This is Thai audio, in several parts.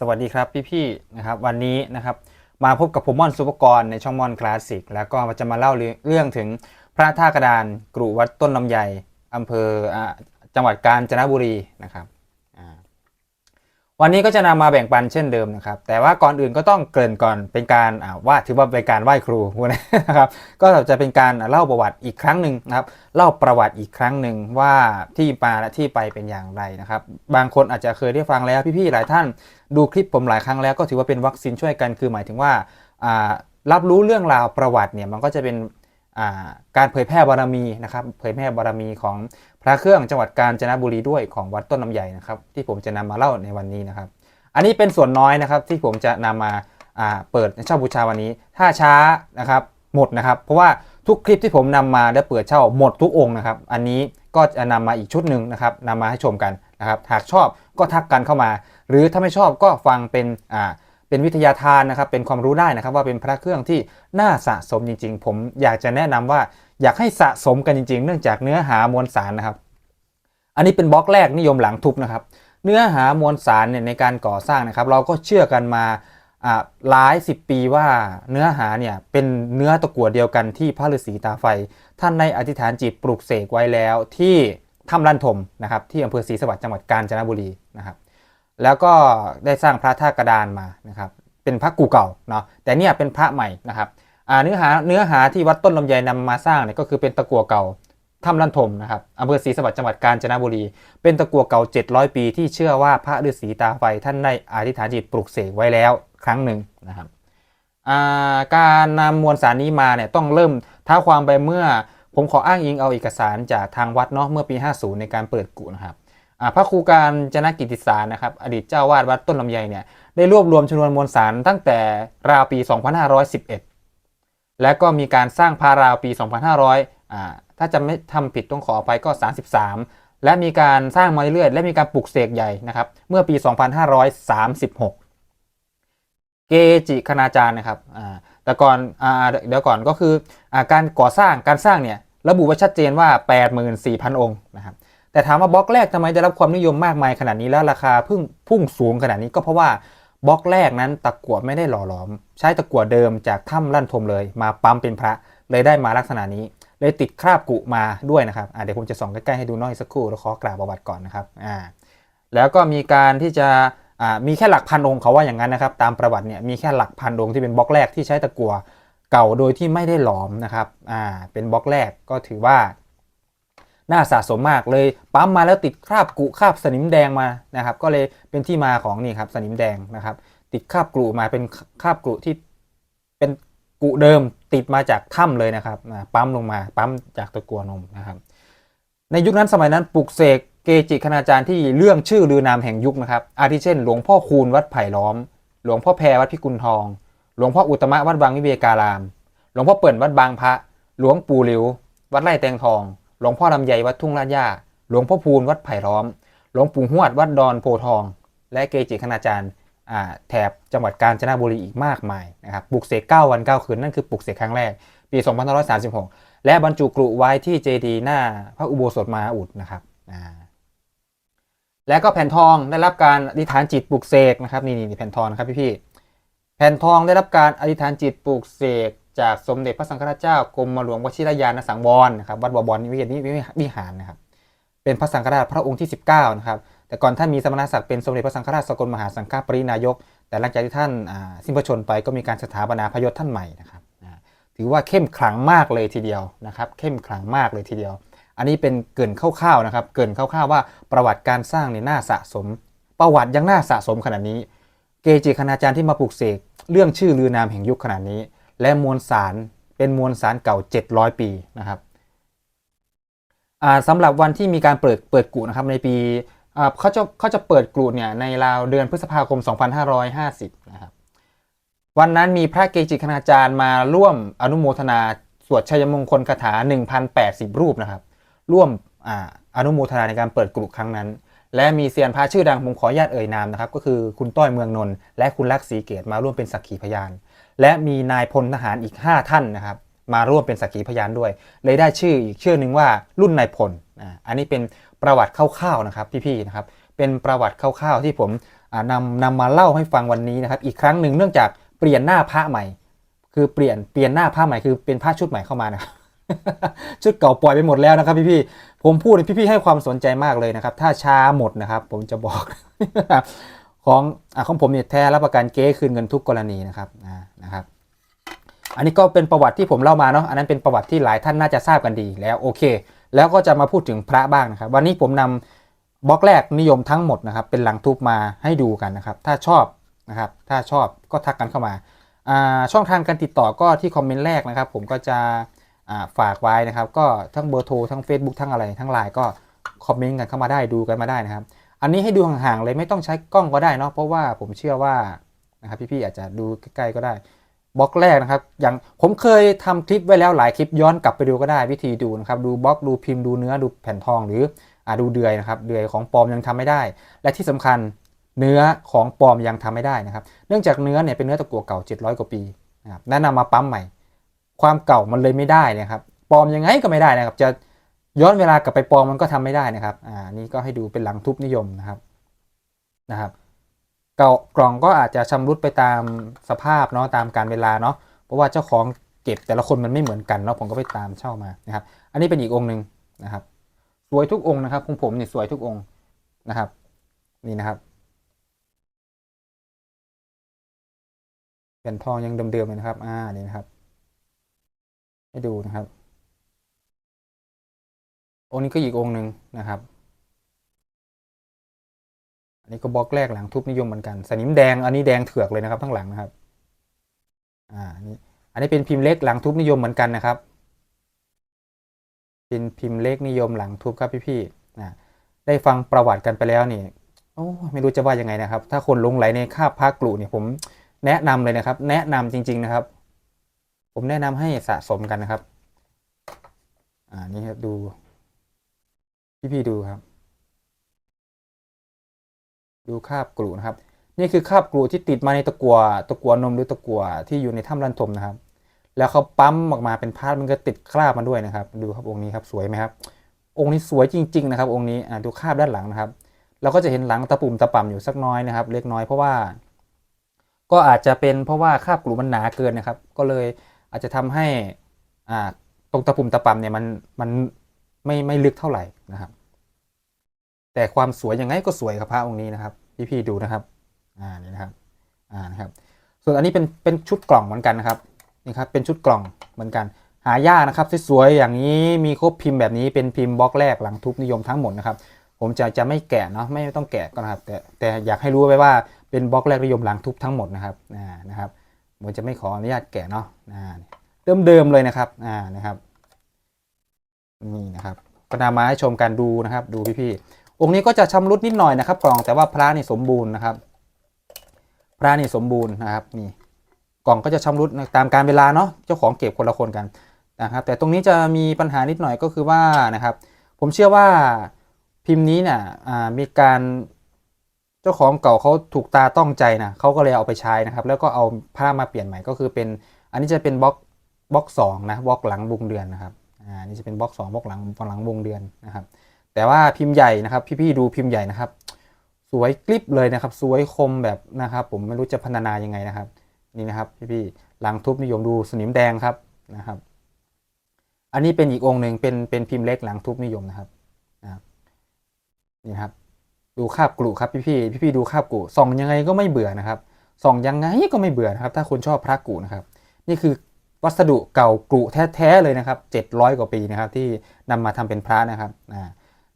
สวัสดีครับพี่ๆนะครับวันนี้นะครับมาพบกับผมม่อนสุปกรณ์ในช่องม่อนคลาสสิกแล้วก็จะมาเล่าเรื่องถึงพระท่ากระดานกรุวัดต้นลำไยอำเภอจังหวัดกาญจนบุรีนะครับ วันนี้ก็จะนำมาแบ่งปันเช่นเดิมนะครับ แต่ว่าก่อนอื่นก็ต้องเกริ่นก่อนเป็นการว่าถือว่าเป็นการไหว้ครูนะครับก็จะเป็นการเล่าประวัติอีกครั้งหนึ่งนะครับเล่าประวัติอีกครั้งหนึ่งว่าที่มาและที่ไปเป็นอย่างไรนะครับ บางคนอาจจะเคยได้ฟังแล้วพี่ๆหลายท่านดูคลิปผมหลายครั้งแล้วก็ถือว่าเป็นวัคซีนช่วยกันคือหมายถึงว่ารับรู้เรื่องราวประวัติเนี่ยมันก็จะเป็น การเผยแพร่บารมีนะครับเผยแพร่บารมีของพระเครื่องจังหวัดกาญจนบุรีด้วยของวัดต้นน้ำใหญ่นะครับที่ผมจะนำมาเล่าในวันนี้นะครับ อันนี้เป็นส่วนน้อยนะครับที่ผมจะนำมาอ่าเปิดเช่าบูชาวันนี้ ถ้าช้านะครับหมดนะครับ เพราะว่าทุกคลิปที่ผมนำมาได้เปิดเช่าหมดทุกองค์นะครับ อันนี้ก็จะนำมาอีกชุดหนึ่งนะครับนำมาให้ชมกันนะครับหากชอบก็ทักกันเข้ามา หรือถ้าไม่ชอบก็ฟังเป็นอ่า เป็นวิทยาทานนะครับเป็นความรู้ได้นะครับว่าเป็นพระเครื่องที่น่าสะสมจริง ๆ ผมอยากจะแนะนำว่าอยากให้สะสมกันจริง ๆ เนื่องจากเนื้อหามวลสารนะครับ อันนี้เป็นบล็อกแรกนิยมหลังทุบนะครับ เนื้อหามวลสารเนี่ยในการก่อสร้างนะครับ เราก็เชื่อกันมาอ่าหลายสิบปีว่าเนื้อหาเนี่ยเป็นเนื้อตะกั่วเดียวกันที่พระฤาษีตาไฟ ท่านในอธิษฐานจิตปลูกเสกไว้แล้วที่ถ้ำลันทมนะครับที่อำเภอศรีสวัสดิ์จังหวัดกาญจนบุรีนะครับ แล้วก็ได้สร้างพระท่ากระดานมานะครับเป็นพระกูเก่าเนาะแต่เนี่ยเป็นพระใหม่นะครับอ่าเนื้อหาเนื้อหาที่วัดต้นลำไยนำมาสร้างเนี่ยก็คือเป็นตะกั่วเก่าถ้ำลันทมนะครับอำเภอศรีสวัสดิ์จังหวัดกาญจนบุรี เป็นตะกั่วเก่า 700 ปีที่เชื่อว่าพระฤาษีตาไฟท่านได้อธิษฐานจิตปลุกเสกไว้แล้วครั้งหนึ่งนะครับอ่าการนำมวลสารนี้มาเนี่ยต้องเริ่มท้าความไปเมื่อผมขออ้างอิงเอาเอกสารจากทางวัดเนาะเมื่อปี 50 ในการเปิดกุนะครับ พระครูการจนกิติสารนะครับอดีตเจ้าวาดวัดต้นลำไยเนี่ยได้รวบรวมชนวนมวลสารตั้งแต่ราวปี 2511 และก็มีการสร้างพาราวปี 2500อ่าถ้าจะไม่ทำผิดต้องขออภัยก็ 33 และมีการสร้างมาเรื่อยๆและมีการปลุกเสกใหญ่นะครับเมื่อปี 2536 เกจิคณาจารย์นะครับอ่าแต่ก่อนอ่าเดี๋ยวก่อนก็คืออาการก่อสร้างการสร้างเนี่ยระบุไว้ชัดเจนว่า 84,000 องค์นะครับ แต่ถามว่าบล็อกแรกทำไมได้รับความนิยมมากมายขนาดนี้แล้วราคาพุ่งพุ่งสูงขนาดนี้ก็เพราะว่าบล็อกแรกนั้นตะกั่วไม่ได้หล่อหลอม ใช้ตะกั่วเดิมจากถ้ำลั่นทมเลย มาปั๊มเป็นพระเลยได้มาลักษณะนี้ เลยติดคราบกุมาด้วยนะครับเดี๋ยวผมจะส่องใกล้ๆให้ดูน้อยสักครู่แล้วขอกราบประวัติก่อนนะครับอ่าแล้วก็มีการที่จะมีแค่หลักพันองค์เขาว่าอย่างนั้นนะครับ ตามประวัติเนี่ยมีแค่หลักพันองค์ที่เป็นบล็อกแรกที่ใช้ตะกั่วเก่าโดยที่ไม่ได้หลอมนะครับอ่าเป็นบล็อกแรกก็ถือว่า น่าสะสมมากเลยปั๊มมาแล้วติดคราบกุคราบสนิมแดงมานะครับ ก็เลยเป็นที่มาของนี่ครับสนิมแดงนะครับ ติดคราบกรุมาเป็นคราบกรุที่เป็นกุเดิมติดมาจากถ้ำเลยนะครับปั๊มลงมาปั๊มจากตะกัวนมนะครับ ในยุคนั้นสมัยนั้นปลุกเสกเกจิคณาจารย์ที่เรื่องชื่อลือนามแห่งยุคนะครับ อาทิเช่น หลวงพ่อคูณวัดไผ่ล้อม หลวงพ่อแพรวัดพิกุลทอง หลวงพ่ออุตตมะวัดบางวิเวการาม หลวงพ่อเปิ่นวัดบางพระ หลวงปู่หลิว วัดไร่แตงทอง หลวงพ่อลำไยวัดทุ่งลาดย่าหลวงพ่อพูนวัดไผ่ล้อม หลวงปู่หวดวัดดอนโพทอง และเกจิคณาจารย์แถบจังหวัดกาญจนบุรีอีกมากมายนะครับปลุกเสก9วัน 9 คืน นั่นคือปลุกเสกครั้งแรก ปี2536 และบรรจุกรุไว้ที่เจดีหน้าพระอุโบสถมาอุดนะครับและก็แผ่นทองได้รับการอธิษฐานจิตปลุกเสกนะครับนี่นี่แผ่นทองนะครับพี่ๆแผ่นทองได้รับการอธิษฐานจิตปลุกเสก จากสมเด็จพระสังฆราชเจ้ากรมหลวงวชิรยานสังวรนะครับวัดบวรนิเวศนิวิหารนะครับเป็นพระสังฆราชพระองค์ที่ 19นะครับแต่ก่อนท่านมีสมณศักดิ์เป็นสมเด็จพระสังฆราชสกลมหาสังฆปรินายก แต่หลังจากที่ท่านสิ้นพระชนม์ไปก็มีการสถาปนาพระยศท่านใหม่นะครับถือว่าเข้มขลังมากเลยทีเดียวนะครับเข้มขลังมากเลยทีเดียว อันนี้เป็นเกินคร่าวๆนะครับ เกินคร่าวๆว่าประวัติการสร้างเนี่ยน่าสะสม ประวัติยังน่าสะสมขนาดนี้ เกจิคณาจารย์ที่มาปลูกเสกเรื่องชื่อลือนามแห่งยุคขนาดนี้ และมวลสารเป็นมวลสารเก่า 700 ปีนะครับอ่าสำหรับวันที่มีการเปิดเปิดกุนะครับในปีอ่าเขาจะเขาจะเปิดกุเนี่ยในราวเดือนพฤษภาคม 2550 นะครับวันนั้นมีพระเกจิคณาจารย์มาร่วมอนุโมทนาสวดชัยมงคลคาถา 1,080 รูปนะครับ ร่วมอ่าอนุโมทนาในการเปิดกลุ่ครั้งนั้น และมีเซียนพระชื่อดังผมขออนุญาตเอ่ยนามนะครับ ก็คือคุณต้อยเมืองนนท์และคุณลักษีเกตมาร่วมเป็นสักขีพยาน และมีนายพลทหารอีก 5 ท่านนะครับมาร่วมเป็นสักขีพยานด้วย เลยได้ชื่ออีกชื่อหนึ่งว่ารุ่นนายพลอ่าอันนี้เป็นประวัติคร่าวๆนะครับพี่ๆนะครับเป็นประวัติคร่าวๆที่ผมนำนำมาเล่าให้ฟังวันนี้นะครับอีกครั้งหนึ่งเนื่องจากเปลี่ยนหน้าพระใหม่ คือเปลี่ยนเปลี่ยนหน้าพระใหม่คือเป็นพระชุดใหม่เข้ามานะครับชุดเก่าปล่อยไปหมดแล้วนะครับพี่ๆผมพูดพี่ๆให้ความสนใจมากเลยนะครับ ถ้าช้าหมดนะครับ ผมจะบอก ของอของผมเนี่ยแท้รับประกันเก๊คืนเงินทุกกรณีนะครับนะครับ อันนี้ก็เป็นประวัติที่ผมเล่ามาเนาะอันนั้นเป็นประวัติที่หลายท่านน่าจะทราบกันดีแล้วโอเค แล้วก็จะมาพูดถึงพระบ้างนะครับ วันนี้ผมนำบล็อกแรกนิยมทั้งหมดนะครับ เป็นหลังทุบมาให้ดูกันนะครับ ถ้าชอบนะครับ ถ้าชอบก็ทักกันเข้ามาช่องทางการติดต่อก็ที่คอมเมนต์แรกนะครับ ผมก็จะฝากไว้นะครับ ก็ทั้งเบอร์โทรทั้ง Facebook ทั้งอะไรทั้งไลน์ก็คอมเมนต์กันเข้ามาได้ดูกันมาได้นะครับ อันนี้ให้ดูห่างๆเลยไม่ต้องใช้กล้องก็ได้เนาะเพราะว่าผมเชื่อว่านะครับพี่ๆอาจจะดูใกล้ๆก็ได้บล็อกแรกนะครับ อย่างผมเคยทำคลิปไว้แล้วหลายคลิปย้อนกลับไปดูก็ได้วิธีดูนะครับดูบล็อกดูพิมพ์ดูเนื้อดูแผ่นทองหรืออ่าดูเดือยนะครับเดือยของปลอมยังทำไม่ได้ และที่สำคัญเนื้อของปลอมยังทำไม่ได้นะครับ เนื่องจากเนื้อเนี่ยเป็นเนื้อตะกั่วเก่า 700 กว่าปีนะครับแนะนำมาปั๊มใหม่ ความเก่ามันเลยไม่ได้นะครับปลอมยังไงก็ไม่ได้นะครับจะ ย้อนเวลากลับไปปลอมมันก็ทำไม่ได้นะครับ อ่า นี่ก็ให้ดูเป็นหลังทุบนิยมนะครับ นะครับเก่ากล่องก็อาจจะชำรุดไปตามสภาพเนาะตามการเวลาเนาะ เพราะว่าเจ้าของเก็บแต่ละคนมันไม่เหมือนกันเนาะ ผมก็ไปตามเช่ามานะครับ อันนี้เป็นอีกองค์หนึ่งนะครับ สวยทุกองค์นะครับของผมเนี่ยสวยทุกองค์นะครับ นี่นะครับแผ่นทองยังเดิมๆเลยนะครับ อ่า นี่นะครับ ให้ดูนะครับ องค์นี้ก็อีกองค์หนึ่งนะครับ อันนี้ก็บล็อกแรกหลังทุบนิยมเหมือนกัน สนิมแดง อันนี้แดงเถือกเลยนะครับทั้งหลังนะครับ อ่าอันนี้อันนี้เป็นพิมพ์เล็กหลังทุบนิยมเหมือนกันนะครับ เป็นพิมพ์เล็กนิยมหลังทุบครับพี่ๆนะได้ฟังประวัติกันไปแล้วนี่โอ้ไม่รู้จะว่ายังไงนะครับ ถ้าคนลงไหลในคาบพระกลุเนี่ยผมแนะนำเลยนะครับ แนะนำจริง ๆนะครับ ผมแนะนำให้สะสมกันนะครับ อ่านี่ครับดู พี่ๆดูครับ ดูคราบกรูนะครับ นี่คือคราบกรูที่ติดมาในตะกัวตะกัวนมหรือตะกัวที่อยู่ในถ้ำลันทมนะครับ แล้วเขาปั๊มออกมาเป็นพาดมันก็ติดคราบมาด้วยนะครับ ดูครับองค์นี้ครับสวยไหมครับ องค์นี้สวยจริง ๆ นะครับ องค์นี้ดูคราบด้านหลังนะครับ เราก็จะเห็นหลังตะปุ่มตะป่ำอยู่สักน้อยนะครับ เล็กน้อยเพราะว่า ก็อาจจะเป็นเพราะว่าคราบกรูมันหนาเกินนะครับ ก็เลยอาจจะทำให้อ่าตรงตะปุ่มตะป่ำเนี่ยมันมัน ไม่ไม่ลึกเท่าไหร่นะครับ แต่ความสวยยังไงก็สวยครับพระองค์นี้นะครับพี่ๆดูนะครับ อ่านี่นะครับ อ่านะครับ ส่วนอันนี้เป็นเป็นชุดกล่องเหมือนกันนะครับนี่ครับเป็นชุดกล่องเหมือนกัน หายากนะครับสวยๆอย่างนี้มีครบพิมพ์แบบนี้เป็นพิมพ์บล็อกแรกหลังทุบนิยมทั้งหมดนะครับผมจะจะไม่แกะเนาะไม่ต้องแกะก็นะครับแต่แต่อยากให้รู้ไว้ว่าเป็นบล็อกแรกนิยมหลังทุบทั้งหมดนะครับอ่านะครับผมจะไม่ขออนุญาตแกะเนาะอ่าเดิมๆเลยนะครับอ่านะครับ นี่นะครับก็นำมาให้ชมกันดูนะครับ ดูพี่ๆองค์นี้ก็จะชำรุดนิดหน่อยนะครับ กล่องแต่ว่าพระนี่สมบูรณ์นะครับ พระนี่สมบูรณ์นะครับนี่กล่องก็จะชำรุดตามการเวลาเนาะเจ้าของเก็บคนละคนกันนะครับ แต่ตรงนี้จะมีปัญหานิดหน่อยก็คือว่านะครับ ผมเชื่อว่าพิมพ์นี้เนี่ยมีการเจ้าของเก่าเขาถูกตาต้องใจนะเขาก็เลยเอาไปใช้นะครับ แล้วก็เอาผ้ามาเปลี่ยนใหม่ก็คือเป็น อันนี้จะเป็นบล็อกบล็อกสองนะบล็อกหลังวงเดือนนะครับ อ่านี่จะเป็นบล็อกสองบล็อกหลังหลังวงเดือนนะครับ แต่ว่าพิมพ์ใหญ่นะครับ พี่ๆดูพิมพ์ใหญ่นะครับ สวยกลิบเลยนะครับ สวยคมแบบนะครับ ผมไม่รู้จะพัฒนายังไงนะครับ นี่นะครับพี่ๆหลังทุบนิยมดูสนิมแดงครับนะครับ อันนี้เป็นอีกองค์หนึ่งเป็นเป็นพิมพ์เล็กหลังทุบนิยมนะครับนะนี่ครับดูคาบกลุครับพี่ๆพี่ๆดูคาบกลุส่องยังไงก็ไม่เบื่อนะครับส่องยังไงก็ไม่เบื่อนะครับ ถ้าคุณชอบพระกลุนะครับ นี่คือ วัสดุเก่ากลุแท้ๆเลยนะครับ 700 กว่าปีนะครับที่นำมาทำเป็นพระนะครับอ่า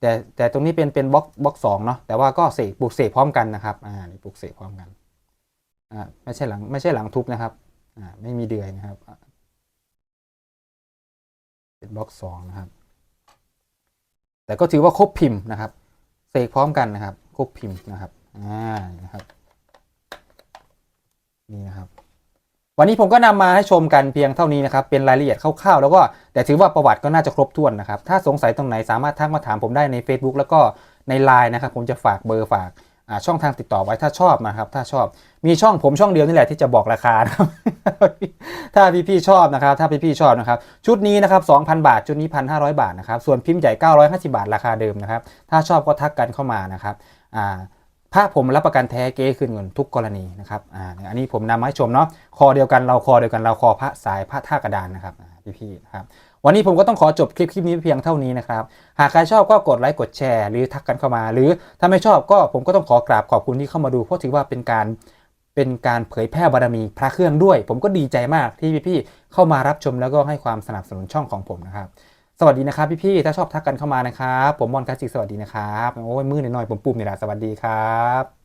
แต่แต่ตรงนี้เป็นเป็นบล็อกบล็อกสองเนาะแต่ว่าก็เสกปลูกเสกพร้อมกันนะครับอ่าปลูกเสกพร้อมกันอ่าไม่ใช่หลังไม่ใช่หลังทุบนะครับอ่าไม่มีเดือยนะครับเป็นบล็อกสองนะครับ แต่ก็ถือว่าครบพิมพ์นะครับเสกพร้อมกันนะครับครบพิมพ์นะครับอ่านะครับนี่นะครับ วันนี้ผมก็นำมาให้ชมกันเพียงเท่านี้นะครับ เป็นรายละเอียดคร่าวๆ แล้วก็แต่ถือว่าประวัติก็น่าจะครบถ้วนนะครับ ถ้าสงสัยตรงไหนสามารถทักมาถามผมได้ใน Facebook แล้วก็ใน Line นะครับ ผมจะฝากเบอร์ฝากช่องทางติดต่อไว้ถ้าชอบนะครับ ถ้าชอบมีช่องผมช่องเดียวนี่แหละที่จะบอกราคานะครับถ้าพี่ๆชอบนะครับ ถ้าพี่ๆชอบนะครับ ชุดนี้นะครับ2,000 บาท ชุดนี้ 1,500 บาทนะครับ ส่วนพิมพ์ใหญ่ 950 บาทราคาเดิมนะครับ ถ้าชอบก็ทักกันเข้ามานะครับอ่า พระผมรับประกันแท้เก๊คืนเงินทุกกรณีนะครับอ่าอันนี้ผมนำมาให้ชมเนาะคอเดียวกันเราคอเดียวกันเราคอพระสายพระท่ากระดานนะครับอ่พี่ๆนะครับวันนี้ผมก็ต้องขอจบคลิปคลิปนี้เพียงเท่านี้นะครับ หากใครชอบก็กดไลค์กดแชร์หรือทักกันเข้ามา หรือถ้าไม่ชอบก็ผมก็ต้องขอกราบขอบคุณที่เข้ามาดู เพราะถือว่าเป็นการเป็นการเผยแพร่บารมีพระเครื่องด้วย ผมก็ดีใจมากที่พี่ๆเข้ามารับชมแล้วก็ให้ความสนับสนุนช่องของผมนะครับ สวัสดีนะครับพี่ๆถ้าชอบทักกันเข้ามานะครับ ผมมอนกาสิกสวัสดีนะครับ โอ้ยมือหน่อยๆผมปุ่มนี่แหละสวัสดีครับ